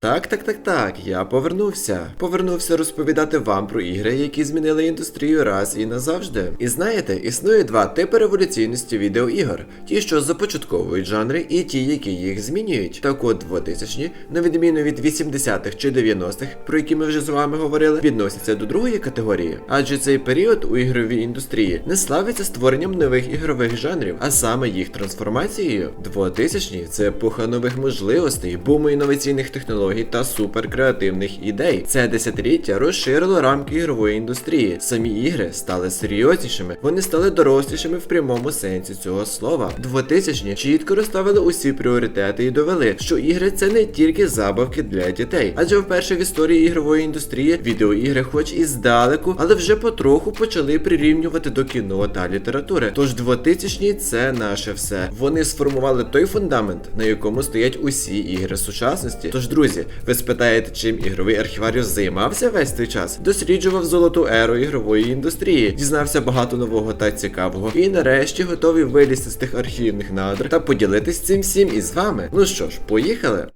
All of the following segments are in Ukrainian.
Так, так, так, так, я повернувся. Повернувся розповідати вам про ігри, які змінили індустрію раз і назавжди. І знаєте, існує два типи революційності відеоігор: ті, що започатковують жанри, і ті, які їх змінюють. Так от 2000-ні, на відміну від 80-х чи 90-х, про які ми вже з вами говорили, відносяться до другої категорії. Адже цей період у ігровій індустрії не славиться створенням нових ігрових жанрів, а саме їх трансформацією. 2000-ні – це епоха нових можливостей, буму інноваційних технологій та суперкреативних ідей. Це десятиліття розширило рамки ігрової індустрії. Самі ігри стали серйознішими, вони стали дорослішими в прямому сенсі цього слова. 2000-ні чітко розставили усі пріоритети і довели, що ігри це не тільки забавки для дітей, адже вперше в історії ігрової індустрії відеоігри, хоч і здалеку, але вже потроху почали прирівнювати до кіно та літератури. Тож 2000-ні це наше все. Вони сформували той фундамент, на якому стоять усі ігри сучасності. Тож, друзі, ви спитаєте, чим ігровий архіваріус займався весь цей час? Досліджував золоту еру ігрової індустрії, дізнався багато нового та цікавого, і нарешті готовий вилізти з тих архівних надр та поділитись цим всім із вами. Ну що ж, поїхали.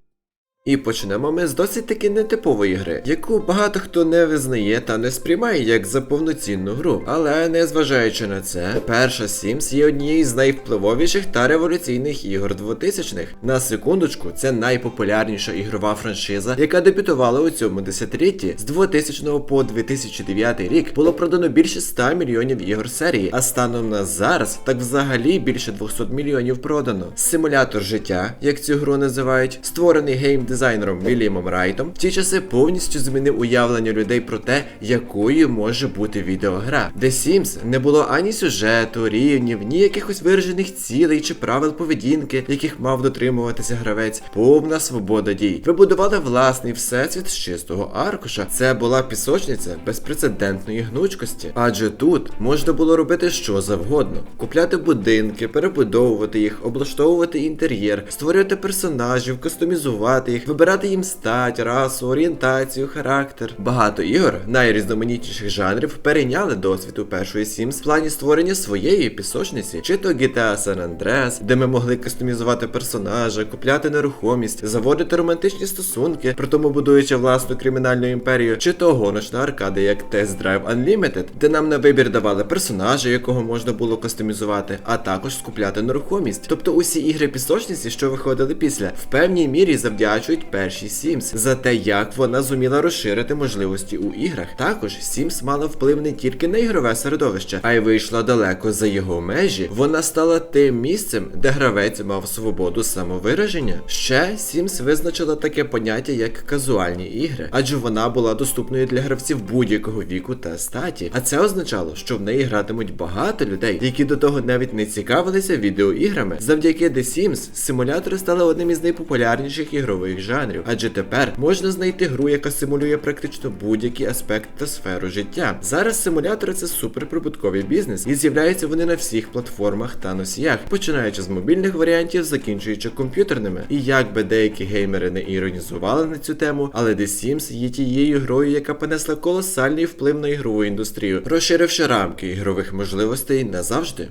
І почнемо ми з досить таки нетипової гри, яку багато хто не визнає та не сприймає як за повноцінну гру. Але незважаючи на це, перша Sims є однією з найвпливовіших та революційних ігор 2000-х. На секундочку, це найпопулярніша ігрова франшиза, яка дебютувала у цьому десятилітті. З 2000 по 2009 рік було продано більше 100 мільйонів ігор серії, а станом на зараз так взагалі більше 200 мільйонів продано. Симулятор життя, як цю гру називають, створений гейм дизайнером Вільямом Райтом, в ті часи повністю змінив уявлення людей про те, якою може бути відеогра. The Sims не було ані сюжету, рівнів, ні якихось виражених цілей чи правил поведінки, яких мав дотримуватися гравець. Повна свобода дій. Ви будували власний всесвіт з чистого аркуша. Це була пісочниця безпрецедентної гнучкості. Адже тут можна було робити що завгодно: купляти будинки, перебудовувати їх, облаштовувати інтер'єр, створювати персонажів, кастомізувати їх, вибирати їм стать, расу, орієнтацію, характер. Багато ігор найрізноманітніших жанрів перейняли досвід у першої Sims в плані створення своєї пісочниці, чи то GTA San Andreas, де ми могли кастомізувати персонажа, купляти нерухомість, заводити романтичні стосунки, при тому будуючи власну кримінальну імперію, чи то гоночна аркада, як Test Drive Unlimited, де нам на вибір давали персонажа, якого можна було кастомізувати, а також скупляти нерухомість. Тобто усі ігри пісочниці, що виходили після, в певній мірі завдячують першій Sims за те, як вона зуміла розширити можливості у іграх. Також Sims мала вплив не тільки на ігрове середовище, а й вийшла далеко за його межі. Вона стала тим місцем, де гравець мав свободу самовираження. Ще Sims визначила таке поняття як казуальні ігри, адже вона була доступною для гравців будь-якого віку та статі. А це означало, що в неї гратимуть багато людей, які до того навіть не цікавилися відеоіграми. Завдяки The Sims симулятори стали одним із найпопулярніших ігрових жанрів, адже тепер можна знайти гру, яка симулює практично будь-який аспект та сферу життя. Зараз симулятори це суперприбутковий бізнес, і з'являються вони на всіх платформах та носіях, починаючи з мобільних варіантів, закінчуючи комп'ютерними. І як би деякі геймери не іронізували на цю тему, але The Sims є тією грою, яка понесла колосальний вплив на ігрову індустрію, розширивши рамки ігрових можливостей назавжди.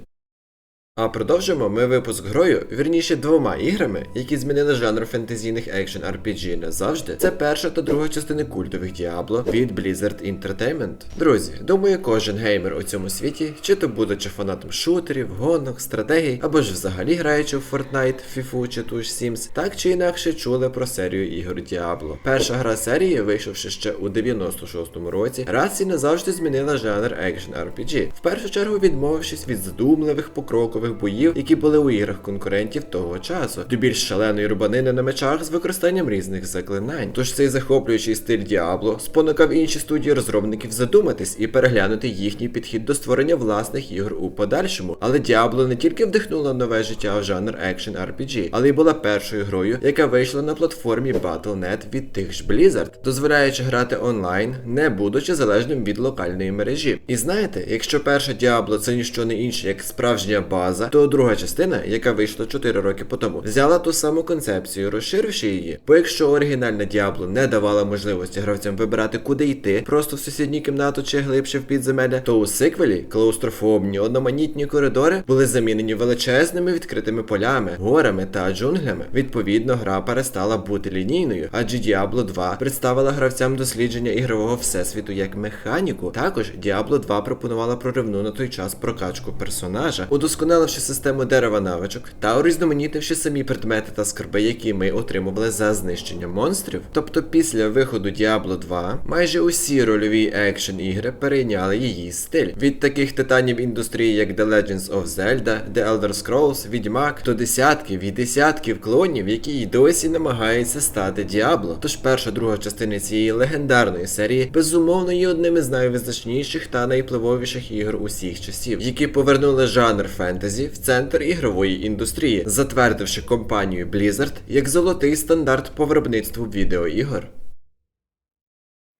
А продовжимо ми випуск грою, вірніше двома іграми, які змінили жанр фентезійних екшен RPG назавжди. Це перша та друга частини культових Diablo від Blizzard Entertainment. Друзі, думаю, кожен геймер у цьому світі, чи то будучи фанатом шутерів, гонок, стратегій, або ж взагалі граючи в Fortnite, FIFA чи ту Sims, так чи інакше чули про серію ігор Diablo. Перша гра серії, вийшовши ще у 96-му році, раз і назавжди змінила жанр екшен RPG. В першу чергу відмовившись від задумливих покрокових боїв, які були у іграх конкурентів того часу, до більш шаленої рубанини на мечах з використанням різних заклинань. Тож цей захоплюючий стиль Diablo спонукав інші студії розробників задуматись і переглянути їхній підхід до створення власних ігор у подальшому. Але Diablo не тільки вдихнула нове життя в жанр екшен RPG, але й була першою грою, яка вийшла на платформі Battle.net від тих ж Blizzard, дозволяючи грати онлайн, не будучи залежним від локальної мережі. І знаєте, якщо перша Diablo це ніщо не інше, як справжня база фраза, то друга частина, яка вийшла 4 роки по тому, взяла ту саму концепцію, розширивши її. Бо якщо оригінальна Діабло не давала можливості гравцям вибирати, куди йти, просто в сусідню кімнату чи глибше в підземелля, то у сиквелі клаустрофобні, одноманітні коридори були замінені величезними відкритими полями, горами та джунглями. Відповідно, гра перестала бути лінійною, адже Diablo 2 представила гравцям дослідження ігрового всесвіту як механіку. Також Diablo 2 пропонувала проривну на той час прокачку персонажа, удосконаливши систему дерева навичок та урізноманітивши самі предмети та скарби, які ми отримували за знищення монстрів. Тобто, після виходу Diablo 2 майже усі рольові екшен ігри перейняли її стиль. Від таких титанів індустрії, як The Legends of Zelda, The Elder Scrolls, Відьмак, до десятків і десятків клонів, які й досі намагаються стати Діабло. Тож перша друга частина цієї легендарної серії безумовно є одним із найвизначніших та найвпливовіших ігор усіх часів, які повернули жанр фентезі в центр ігрової індустрії, затвердивши компанію Blizzard як золотий стандарт по виробництву відеоігор.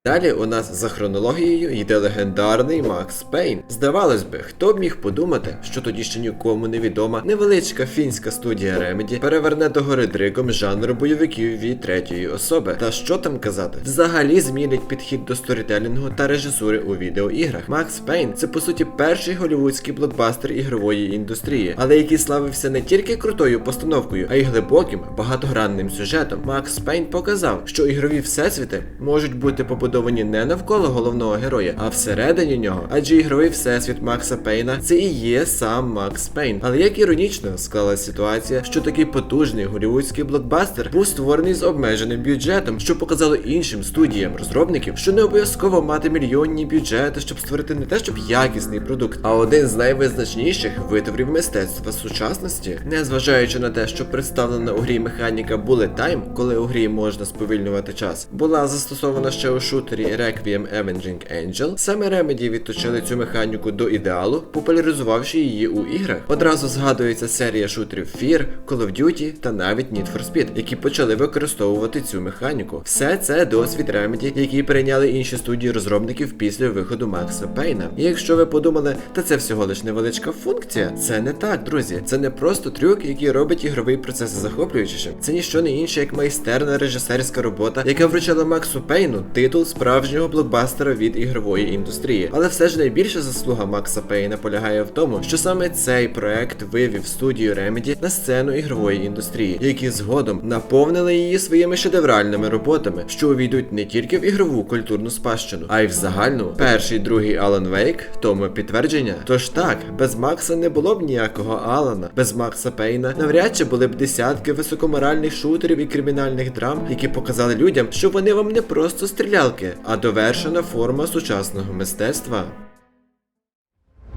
Далі у нас за хронологією йде легендарний Макс Пейн. Здавалось би, хто б міг подумати, що тоді ще нікому невідома невеличка фінська студія Remedy переверне до гори дригом жанр бойовиків від третьої особи. Та що там казати? Взагалі змінить підхід до сторітелінгу та режисури у відеоіграх. Макс Пейн це по суті перший голівудський блокбастер ігрової індустрії, але який славився не тільки крутою постановкою, а й глибоким багатогранним сюжетом. Макс Пейн показав, що ігрові всесвіти можуть бути побудовані не навколо головного героя, а всередині нього. Адже ігровий всесвіт Макса Пейна це і є сам Макс Пейн. Але як іронічно склалася ситуація, що такий потужний голівудський блокбастер був створений з обмеженим бюджетом, що показало іншим студіям розробників, що не обов'язково мати мільйонні бюджети, щоб створити не те, щоб якісний продукт, а один з найвизначніших витворів мистецтва сучасності, незважаючи на те, що представлена у грі механіка Bullet Time, коли у грі можна сповільнювати час, була застосована ще у шутері Requiem Avenging Angel, саме Remedy відточили цю механіку до ідеалу, популяризувавши її у іграх. Одразу згадується серія шутерів Fear, Call of Duty та навіть Need for Speed, які почали використовувати цю механіку. Все це досвід Remedy, який перейняли інші студії розробників після виходу Макса Пейна. І якщо ви подумали, та це всього лиш невеличка функція, це не так, друзі. Це не просто трюк, який робить ігровий процес захоплюючішим. Це ніщо не інше, як майстерна режисерська робота, яка вручила Максу Пейну титул справжнього блокбастера від ігрової індустрії. Але все ж найбільша заслуга Макса Пейна полягає в тому, що саме цей проект вивів студію Remedy на сцену ігрової індустрії, які згодом наповнили її своїми шедевральними роботами, що увійдуть не тільки в ігрову культурну спадщину, а й в загальну. Перший, другий Alan Wake тому підтвердження. Тож так, без Макса не було б ніякого Алана, без Макса Пейна навряд чи були б десятки високоморальних шутерів і кримінальних драм, які показали людям, що вони вам не просто стрілялки, а довершена форма сучасного мистецтва.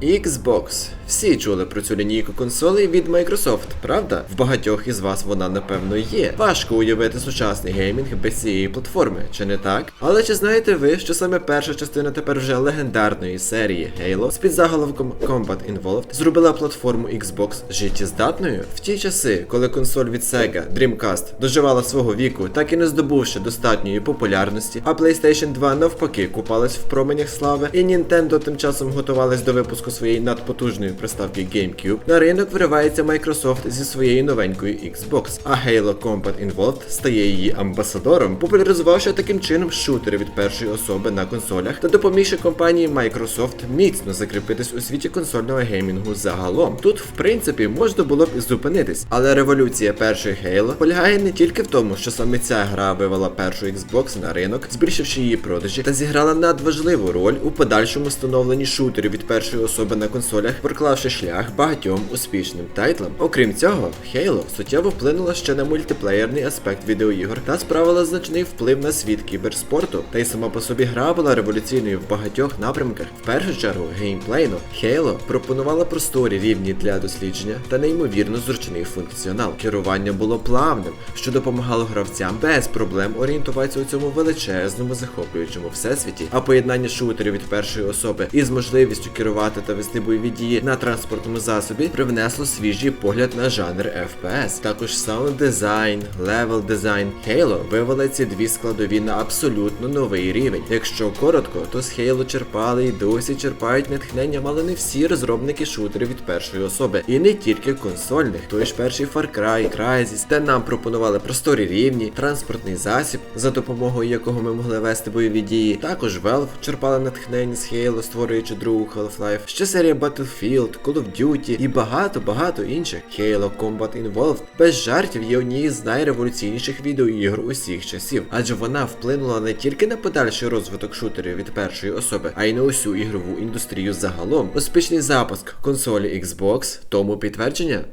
Xbox. Всі чули про цю лінійку консолей від Microsoft, правда? В багатьох із вас вона напевно є. Важко уявити сучасний геймінг без цієї платформи, чи не так? Але чи знаєте ви, що саме перша частина тепер вже легендарної серії Halo з підзаголовком Combat Involved зробила платформу Xbox життєздатною? В ті часи, коли консоль від Sega Dreamcast доживала свого віку, так і не здобувши достатньої популярності, а PlayStation 2 навпаки купалась в променях слави, і Nintendo тим часом готувалась до випуску своєї надпотужної приставки GameCube, на ринок виривається Microsoft зі своєю новенькою Xbox, а Halo Combat Involved стає її амбасадором, популяризувавши таким чином шутери від першої особи на консолях та допомігши компанії Microsoft міцно закріпитись у світі консольного геймінгу загалом. Тут, в принципі, можна було б і зупинитись, але революція першої Halo полягає не тільки в тому, що саме ця гра вивела першу Xbox на ринок, збільшивши її продажі, та зіграла надважливу роль у подальшому становленні шутерів від першої особи на консолях, проклавши шлях багатьом успішним тайтлам. Окрім цього, Halo суттєво вплинула ще на мультиплеєрний аспект відеоігор та справила значний вплив на світ кіберспорту. Та й сама по собі гра була революційною в багатьох напрямках. В першу чергу, геймплейно Halo пропонувала просторі рівні для дослідження та неймовірно зручний функціонал. Керування було плавним, що допомагало гравцям без проблем орієнтуватися у цьому величезному захоплюючому всесвіті. А поєднання шутерів від першої особи із можливістю керувати та вести бойові дії на транспортному засобі, привнесло свіжий погляд на жанр FPS. Також саунд дизайн, левел дизайн. Halo вивела ці дві складові на абсолютно новий рівень. Якщо коротко, то з Halo черпали і досі черпають натхнення мало не всі розробники шутерів від першої особи, і не тільки консольних. Той ж перший Far Cry, Crysis, де нам пропонували просторі рівні, транспортний засіб, за допомогою якого ми могли вести бойові дії. Також Valve черпали натхнення з Halo, створюючи другу Half-Life, ще серія Battlefield, Call of Duty і багато-багато інших. Halo Combat Involved без жартів є однією з найреволюційніших відеоігр усіх часів, адже вона вплинула не тільки на подальший розвиток шутерів від першої особи, а й на усю ігрову індустрію загалом. Успішний запуск консолі Xbox тому підтвердження.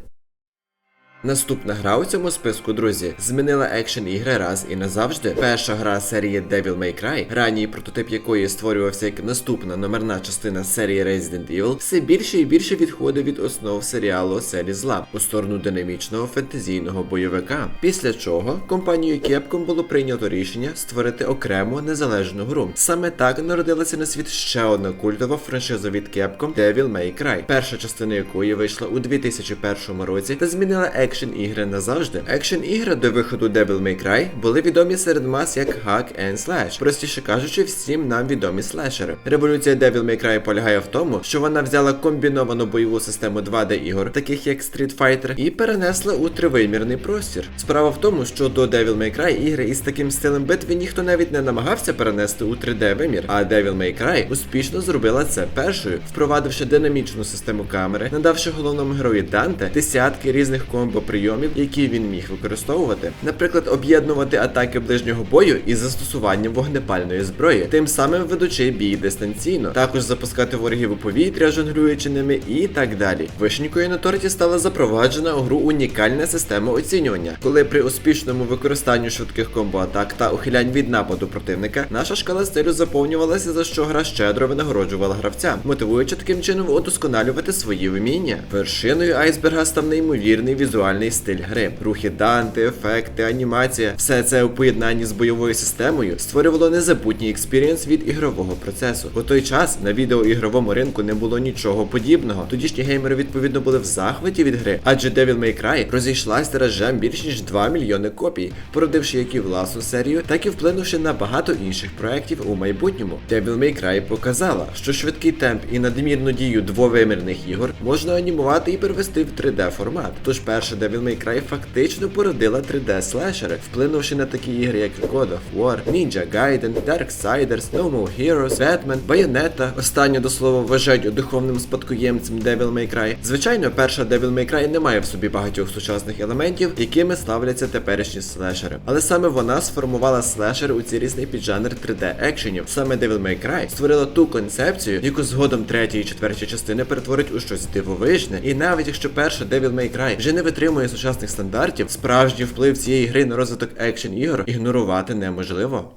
Наступна гра у цьому списку, друзі, змінила екшен ігри раз і назавжди. Перша гра серії Devil May Cry, ранній прототип якої створювався як наступна номерна частина серії Resident Evil, все більше і більше відходить від основ серіалу Оселі зла у сторону динамічного фентезійного бойовика. Після чого компанією Capcom було прийнято рішення створити окрему незалежну гру. Саме так народилася на світ ще одна культова франшиза від Capcom Devil May Cry, перша частина якої вийшла у 2001 році та змінила екшен екшн ігри назавжди. Екшн ігри до виходу Devil May Cry були відомі серед мас як Hack and Slash, простіше кажучи, всім нам відомі слешери. Революція Devil May Cry полягає в тому, що вона взяла комбіновану бойову систему 2D ігор, таких як Street Fighter, і перенесла у тривимірний простір. Справа в тому, що до Devil May Cry ігри із таким стилем битви ніхто навіть не намагався перенести у 3D вимір, а Devil May Cry успішно зробила це першою, впровадивши динамічну систему камери, надавши головному герою Данте десятки різних комбо прийомів, які він міг використовувати, наприклад, об'єднувати атаки ближнього бою із застосуванням вогнепальної зброї, тим самим ведучи бій дистанційно, також запускати ворогів у повітря, жонглюючи ними і так далі. Вишенькою на торті стала запроваджена у гру унікальна система оцінювання, коли при успішному використанні швидких комбо-атак та ухилянь від нападу противника, наша шкала стилю заповнювалася, за що гра щедро винагороджувала гравця, мотивуючи таким чином удосконалювати свої вміння. Вершиною айсберга став неймовірний візуальний візуальний стиль гри. Рухи Данте, ефекти, анімація, все це у поєднанні з бойовою системою створювало незабутній експірієнс від ігрового процесу. У той час на відеоігровому ринку не було нічого подібного. Тодішні геймери відповідно були в захваті від гри, адже Devil May Cry розійшлась тиражем більш ніж 2 мільйони копій, породивши як і власну серію, так і вплинувши на багато інших проєктів у майбутньому. Devil May Cry показала, що швидкий темп і надмірну дію двовимірних ігор можна анімувати і перевести в 3D формат. Тож перша Devil May Cry фактично породила 3D слешери, вплинувши на такі ігри, як God of War, Ninja Gaiden, Darksiders, No More Heroes, Batman, Bayonetta. Останнє до слова вважають духовним спадкоємцем Devil May Cry. Звичайно, перша Devil May Cry не має в собі багатьох сучасних елементів, якими ставляться теперішні слешери. Але саме вона сформувала слешер у цілісний піджанр 3D екшенів. Саме Devil May Cry створила ту концепцію, яку згодом третя і четверті частини перетворить у щось дивовижне. І навіть якщо перша Devil May Cry вже не витримує сучасних стандартів, справжній вплив цієї гри на розвиток екшен ігор ігнорувати неможливо.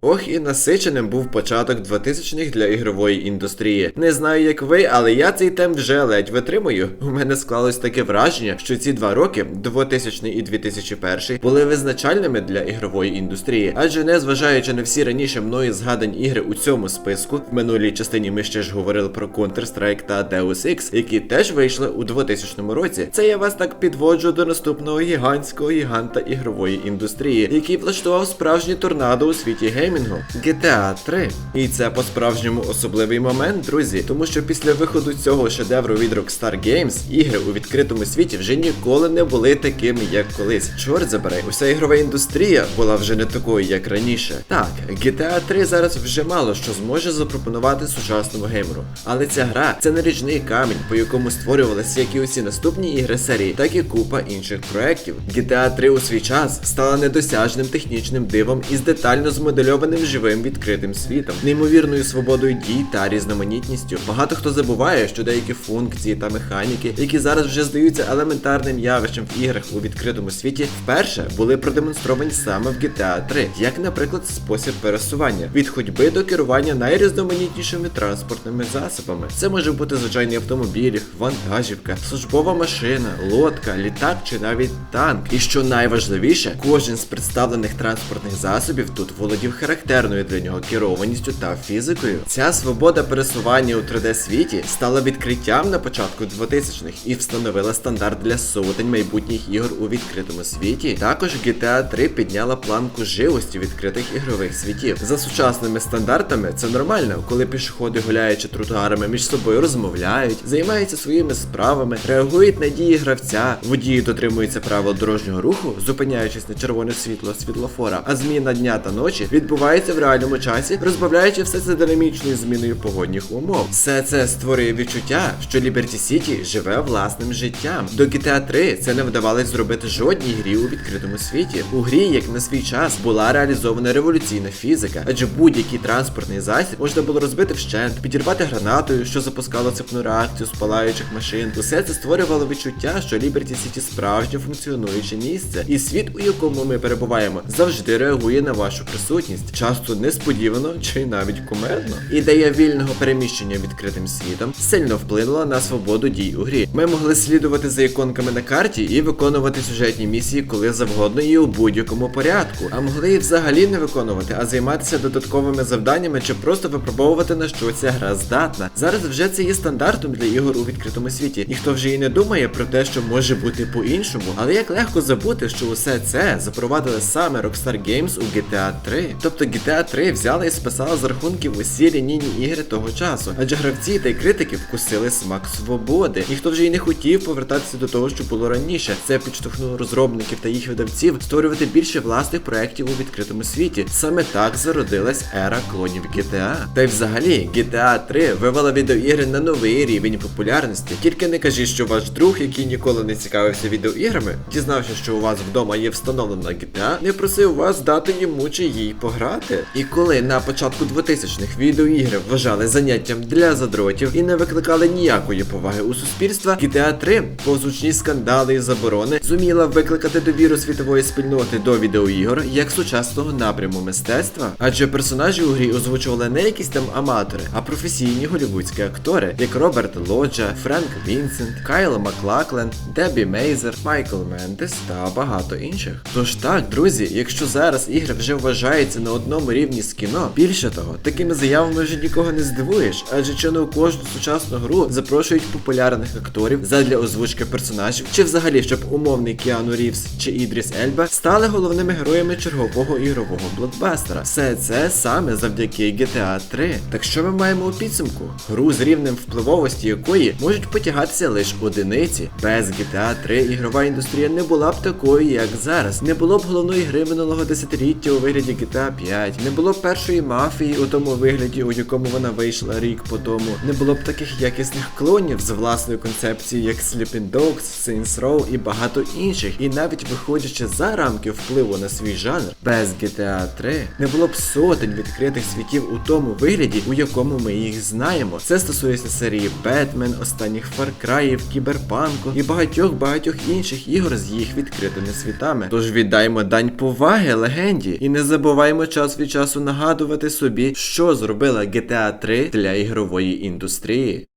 Ох, і насиченим був початок 2000-х для ігрової індустрії. Не знаю, як ви, але я цей темп вже ледь витримую. У мене склалось таке враження, що ці два роки, 2000 і 2001, були визначальними для ігрової індустрії, адже незважаючи на всі раніше мною згадані ігри у цьому списку, в минулій частині ми ще ж говорили про Counter-Strike та Deus Ex, які теж вийшли у 2000 році. Це я вас так підводжу до наступного гігантського гіганта ігрової індустрії, який влаштував справжній торнадо у світі геймінгу геймінгу GTA 3. І це по-справжньому особливий момент, друзі, тому що після виходу цього шедевру від Rockstar Games ігри у відкритому світі вже ніколи не були такими, як колись. Чорт забирай, уся ігрова індустрія була вже не такою, як раніше. Так, GTA 3 зараз вже мало що зможе запропонувати сучасному геймеру. Але ця гра це наріжний камінь, по якому створювалися як і усі наступні ігри серії, так і купа інших проєктів. GTA 3 у свій час стала недосяжним технічним дивом із детально змодельованим змальованим живим відкритим світом, неймовірною свободою дій та різноманітністю. Багато хто забуває, що деякі функції та механіки, які зараз вже здаються елементарним явищем в іграх у відкритому світі, вперше були продемонстровані саме в GTA 3, як, наприклад, спосіб пересування від ходьби до керування найрізноманітнішими транспортними засобами. Це може бути звичайний автомобіль, вантажівка, службова машина, лодка, літак чи навіть танк. І що найважливіше, кожен з представлених транспортних засобів тут володів характером характерною для нього керованістю та фізикою. Ця свобода пересування у 3D світі стала відкриттям на початку 2000-х і встановила стандарт для сотень майбутніх ігор у відкритому світі. Також GTA 3 підняла планку живості відкритих ігрових світів. За сучасними стандартами це нормально, коли пішоходи гуляючи тротуарами між собою розмовляють, займаються своїми справами, реагують на дії гравця, водії дотримуються правил дорожнього руху, зупиняючись на червоне світло світлофора, а зміна дня та ночі відбувається в реальному часі, розбавляючи все це динамічною зміною погодних умов. Все це створює відчуття, що Liberty City живе власним життям. До GTA 3 це не вдавалось зробити жодній грі у відкритому світі. У грі, як на свій час, була реалізована революційна фізика, адже будь-який транспортний засіб можна було розбити вщент, підірвати гранатою, що запускало цепну реакцію з палаючих машин. Усе це створювало відчуття, що Liberty City справжнє функціонуюче місце, і світ, у якому ми перебуваємо, завжди реагує на вашу присутність, часто несподівано чи навіть кумедно. Ідея вільного переміщення відкритим світом сильно вплинула на свободу дій у грі. Ми могли слідувати за іконками на карті і виконувати сюжетні місії коли завгодно і у будь-якому порядку, а могли і взагалі не виконувати, а займатися додатковими завданнями чи просто випробовувати на що ця гра здатна. Зараз вже це є стандартом для ігор у відкритому світі. Ніхто вже і не думає про те, що може бути по-іншому. Але як легко забути, що усе це запровадили саме Rockstar Games у GTA 3. Тобто GTA 3 взяла і списала з рахунків усі лінійні ігри того часу, адже гравці та й критики вкусили смак свободи. Ніхто вже й не хотів повертатися до того, що було раніше. Це підштовхнуло розробників та їх видавців створювати більше власних проєктів у відкритому світі. Саме так зародилась ера клонів GTA. Та й взагалі GTA 3 вивела відеоігри на новий рівень популярності. Тільки не кажіть, що ваш друг, який ніколи не цікавився відеоіграми, дізнавшись, що у вас вдома є встановлена GTA, не просив вас дати йому чи їй пограти. І коли на початку 2000-х відеоігри вважали заняттям для задротів і не викликали ніякої поваги у суспільства, GTA 3 повзучні скандали і заборони зуміла викликати довіру світової спільноти до відеоігор як сучасного напряму мистецтва. Адже персонажі у грі озвучували не якісь там аматори, а професійні голівудські актори, як Роберт Лоджа, Френк Вінсент, Кайл Маклаклен, Дебі Мейзер, Майкл Мендес та багато інших. Тож так, друзі, якщо зараз ігри вже вважаються на одному рівні з кіно, більше того, такими заявами вже нікого не здивуєш, адже чи не у кожну сучасну гру запрошують популярних акторів задля озвучки персонажів, чи взагалі щоб умовний Кіану Рівс чи Ідріс Ельба стали головними героями чергового ігрового блокбастера. Все це саме завдяки GTA 3. Так що ми маємо у підсумку? Гру з рівнем впливовості якої можуть потягатися лише одиниці. Без GTA 3 ігрова індустрія не була б такою, як зараз. Не було б головної гри минулого десятиліття у вигляді GTA 5, не було першої мафії у тому вигляді, у якому вона вийшла рік по тому. Не було б таких якісних клонів з власною концепцією, як Sleeping Dogs, Saints Row і багато інших. І навіть виходячи за рамки впливу на свій жанр, без GTA 3 не було б сотень відкритих світів у тому вигляді, у якому ми їх знаємо. Це стосується серії Batman, останніх Far Cry, Кіберпанку і багатьох багатьох інших ігор з їх відкритими світами. Тож віддаймо дань поваги легенді і не забуваймо час від часу нагадувати собі, що зробила GTA 3 для ігрової індустрії.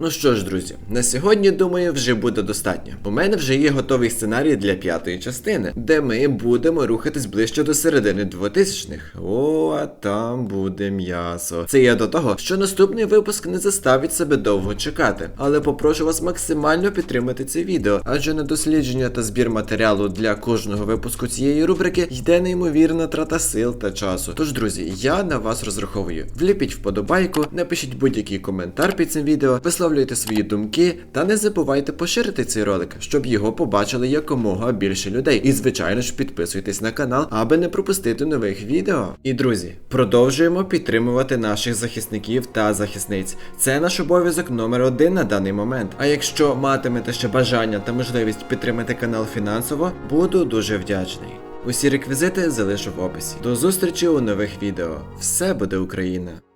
Ну що ж, друзі, на сьогодні, думаю, вже буде достатньо. У мене вже є готовий сценарій для п'ятої частини, де ми будемо рухатись ближче до середини 2000-х. О, а там буде м'ясо. Це я до того, що наступний випуск не заставить себе довго чекати, але попрошу вас максимально підтримати це відео, адже на дослідження та збір матеріалу для кожного випуску цієї рубрики йде неймовірна трата сил та часу. Тож, друзі, я на вас розраховую. Вліпіть вподобайку, напишіть будь-який коментар під цим відео, висловлюйте свої думки та не забувайте поширити цей ролик, щоб його побачили якомога більше людей. І, звичайно ж, підписуйтесь на канал, аби не пропустити нових відео. І друзі, продовжуємо підтримувати наших захисників та захисниць. Це наш обов'язок номер один на даний момент. А якщо матимете ще бажання та можливість підтримати канал фінансово, буду дуже вдячний. Усі реквізити залишу в описі. До зустрічі у нових відео. Все буде Україна!